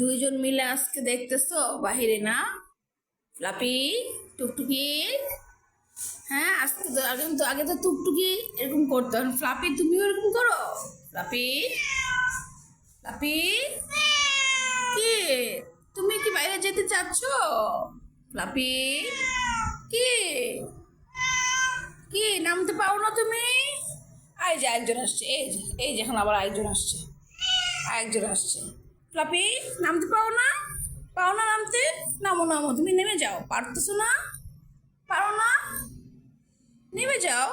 দুইজন মিলে আজকে দেখতেছো? বাহিরে না? ফ্লাপি টুকটুকি? হ্যাঁ আজকে তো আগে তো আগে তো টুকটুকি এরকম করতো। ফ্লাপি, তুমিও এরকম করো? ফ্লাপি ফ্লাপি কি? তুমি কি বাইরে যেতে চাচ্ছ? ফ্লাপি কি? কি, নামতে পাও না তুমি? এই যে একজন আসছে, এই যে এই যে এখন আবার একজন আসছে। একজন আসছে। ফ্লাপি নামতে পাও না? পাও না নামতে? নামো নামো। তুমি নেমে যাও। পারতেছো না? পারো না? নেমে যাও।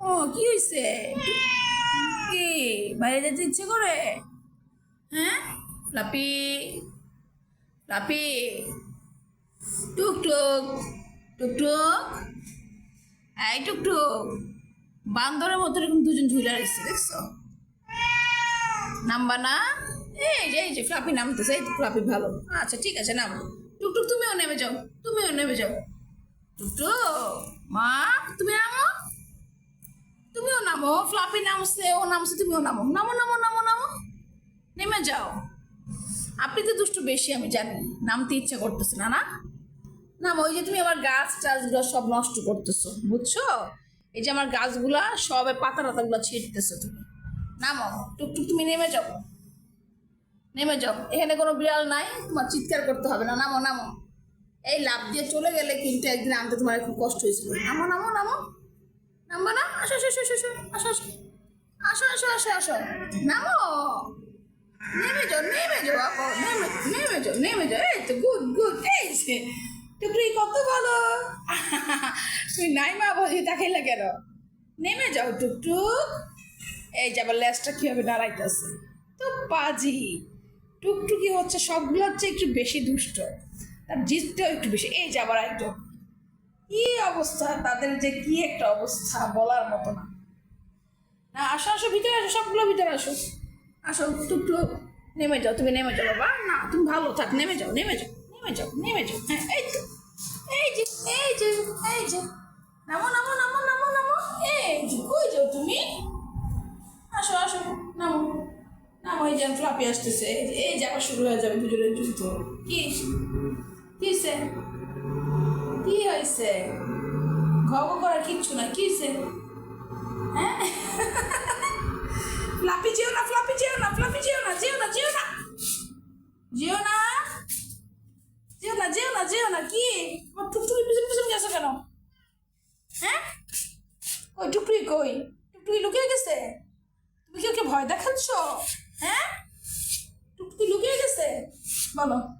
ও, কি হয়েছে কি? বাইরে যেতে ইচ্ছে করে? হ্যাঁ? ফ্লাপি ফ্লাপি টুকটুক টুকটুক এই টুকটুক বান্দরের মতো এরকম দুজন ঝুলে রয়েছে, দেখছ? নামবা না? এই যে এই যে ফ্লাপি নামতেছে, এই ফ্লাপি ভালো। আচ্ছা ঠিক আছে, নাম। টুকটুক, তুমিও নেমে যাও, তুমিও নেমে যাও। টুকটুক, মা, তুমি নামো? তুমিও নামো ফ্লাপি নামছে, ও নামছে, তুমিও নামো। নামো নামো নামো নামো। নেমে যাও। আপনি তো দুষ্টু বেশি, আমি জানি। নামতে ইচ্ছা করতেছে না না? না ওই যে তুমি আমার গাছ টাছগুলো সব নষ্ট করতেছো, বুঝছ? এই যে আমার গাছগুলা সবে পাতা টাতাগুলো ছিঁড়তেছো তুমি। নামো, টুকটুক, তুমি নেমে যাও। নেমে যাও। এখানে কোনো বিড়াল নাই, তোমার চিৎকার করতে হবে না। নামো নামো। এই লাভ দিয়ে চলে গেলে কিন্তু একদিন আনতে তোমার খুব কষ্ট হয়েছিল। নামো নামো নামো। নামবো না? আসো আসো আসো আসো আসো আসো। আসো আসো আসো নামো। নেমে যাও নেমে যাও আপা নেমে নেমে যাও নেমে যাও। এই তো, গুড গুড। এই যে, টুকরি কত ভালো তুমি নাই মা বলি দেখাইলা কেন? নেমে যাও, টুকটুক। এই যে, আবার লেজটা কীভাবে দাঁড়াইতেছে তো পাজি টুকটুকি হচ্ছে, সবগুলো হচ্ছে একটু বেশি দুষ্ট। তার জিতটাও একটু বেশি। এই যে আবার একদম কি অবস্থা? তাদের যে কি একটা অবস্থা বলার মতো না। না, আসো আসো, ভিতরে আসো, সবগুলো ভিতরে আসো। আসো টুকটু নেমে যাও, তুমি নেমে যাও বাবা। না, তুমি ভালো থাক, নেমে যাও নেমে যাও নেমে যাও নেমে যাও। হ্যাঁ এই তো, এই যে এই যে এই যে। নামো নামো নামো নামো। নামো এই যে ফ্লাপি আসতেছে এই যে আবার শুরু হয়ে যাবে দুজনের যুদ্ধ কি? হয়েছে কি হয়েছে ঘগ করার কিচ্ছু না কি হয়েছে হ্যাঁ? ফ্লাপি যেও না ফ্লাপি যেও না ফ্লাপি যেও না যেও না যেও না। যেও না? যেও না যেও না যেও না। কি? টুকটুকি পিছনে পিছনে গেছো কেন? হ্যাঁ? কই, টুকটুকি কই? টুকটুকি লুকিয়ে গেছে? তুমি কি ওকে ভয় দেখাচ্ছ? হ্যাঁ? টুকটুকি লুকিয়ে গেছে? বলো।